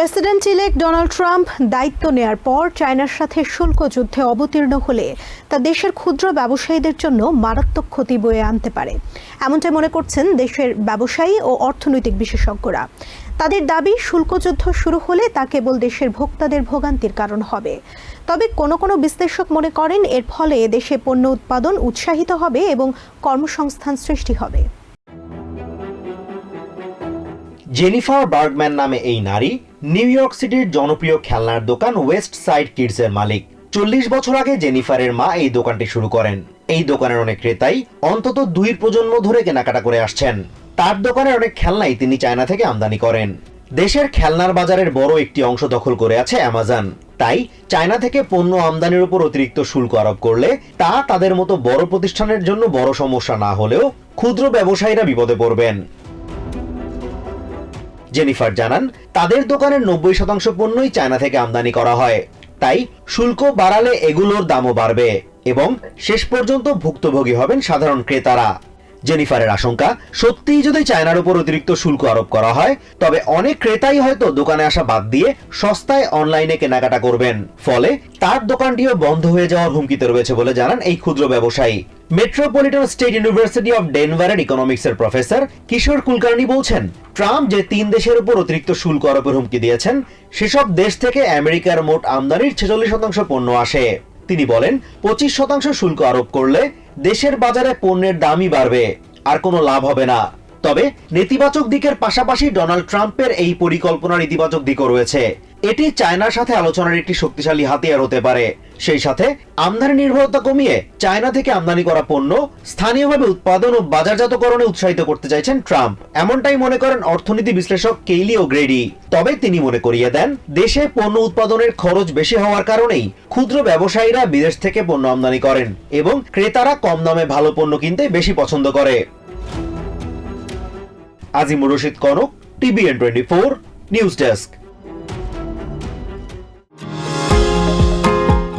President elect Donald Trump দায়িত্ব নেয়ার পর চায়নার সাথে শুল্ক যুদ্ধে অবতীর্ণ হলে তা দেশের ক্ষুদ্র ব্যবসায়ীদের জন্য মারাত্মক ক্ষতি বয়ে আনতে পারে। এমনটাই মনে করছেন দেশের ব্যবসায়ী ও অর্থনৈতিক বিশেষজ্ঞরা। তাদের দাবি, শুল্ক যুদ্ধ শুরু হলে তা কেবল দেশের ভোক্তাদের ভোগান্তির কারণ হবে। তবে কোনো কোনো বিশ্লেষক মনে করেন, এর ফলে দেশে পণ্য উৎপাদন উৎসাহিত হবে এবং কর্মসংস্থান সৃষ্টি হবে। জেনিফার বার্গম্যান নামে এই নারী নিউ ইয়র্ক সিটির জনপ্রিয় খেলনার দোকান ওয়েস্ট সাইড কিডসের মালিক। চল্লিশ বছর আগে জেনিফারের মা এই দোকানটি শুরু করেন। এই দোকানের অনেক ক্রেতাই অন্তত দুই প্রজন্ম ধরে কেনাকাটা করে আসছেন। তার দোকানের অনেক খেলনাই তিনি চায়না থেকে আমদানি করেন। দেশের খেলনার বাজারের বড় একটি অংশ দখল করে আছে অ্যামাজন। তাই চায়না থেকে পণ্য আমদানির উপর অতিরিক্ত শুল্ক আরোপ করলে তা তাদের মতো বড় প্রতিষ্ঠানের জন্য বড় সমস্যা না হলেও ক্ষুদ্র ব্যবসায়ীরা বিপদে পড়বেন। জেনিফার জানান, তাদের দোকানের নব্বই শতাংশ পণ্যই চায়না থেকে আমদানি করা হয়। তাই শুল্ক বাড়ালে এগুলোর দামও বাড়বে এবং শেষ পর্যন্ত ভুক্তভোগী হবেন সাধারণ ক্রেতারা। জেনিফারের আশঙ্কা, সত্যিই যদি চায়নার উপর অতিরিক্ত শুল্ক আরোপ করা হয়, তবে অনেক ক্রেতাই হয়তো দোকানে আসা বাদ দিয়ে সস্তায় অনলাইনে কেনাকাটা করবেন। ফলে তার দোকানটিও বন্ধ হয়ে যাওয়ার হুমকিতে রয়েছে বলে জানান এই ক্ষুদ্র ব্যবসায়ী। মেট্রোপলিটন স্টেট ইউনিভার্সিটি অফ ডেনভারের ইকোনমিক্সের প্রফেসর কিশোর কুলকার্নি বলছেন, ট্রাম্প যে তিন দেশের উপর অতিরিক্ত শুল্ক আরোপের হুমকি দিয়েছেন, সেসব দেশ থেকে আমেরিকার মোট আমদানির ছেচল্লিশ শতাংশ পণ্য আসে। তিনি বলেন, পঁচিশ শতাংশ শুল্ক আরোপ করলে দেশের বাজারে পণ্যের দামই বাড়বে, আর কোনো লাভ হবে না। তবে নেতিবাচক দিকের পাশাপাশি ডোনাল্ড ট্রাম্পের এই পরিকল্পনার ইতিবাচক দিকও রয়েছে। এটি চায়নার সাথে আলোচনার একটি শক্তিশালী হাতিয়ার হতে পারে। সেই সাথে আমদানি নির্ভরতা কমিয়ে চায়না থেকে আমদানি করা পণ্য স্থানীয়ভাবে উৎপাদন ও বাজারজাতকরণে উৎসাহিত করতে চাইছেন ট্রাম্প। এমনটাই মনে করেন অর্থনীতি বিশ্লেষক কেইলি ও গ্রেডি তবে তিনি মনে করিয়ে দেন, দেশে পণ্য উৎপাদনের খরচ বেশি হওয়ার কারণেই ক্ষুদ্র ব্যবসায়ীরা বিদেশ থেকে পণ্য আমদানি করেন এবং ক্রেতারা কম দামে ভালো পণ্য কিনতে বেশি পছন্দ করে। Azimur Rashid Konok, TVN twenty four, news desk.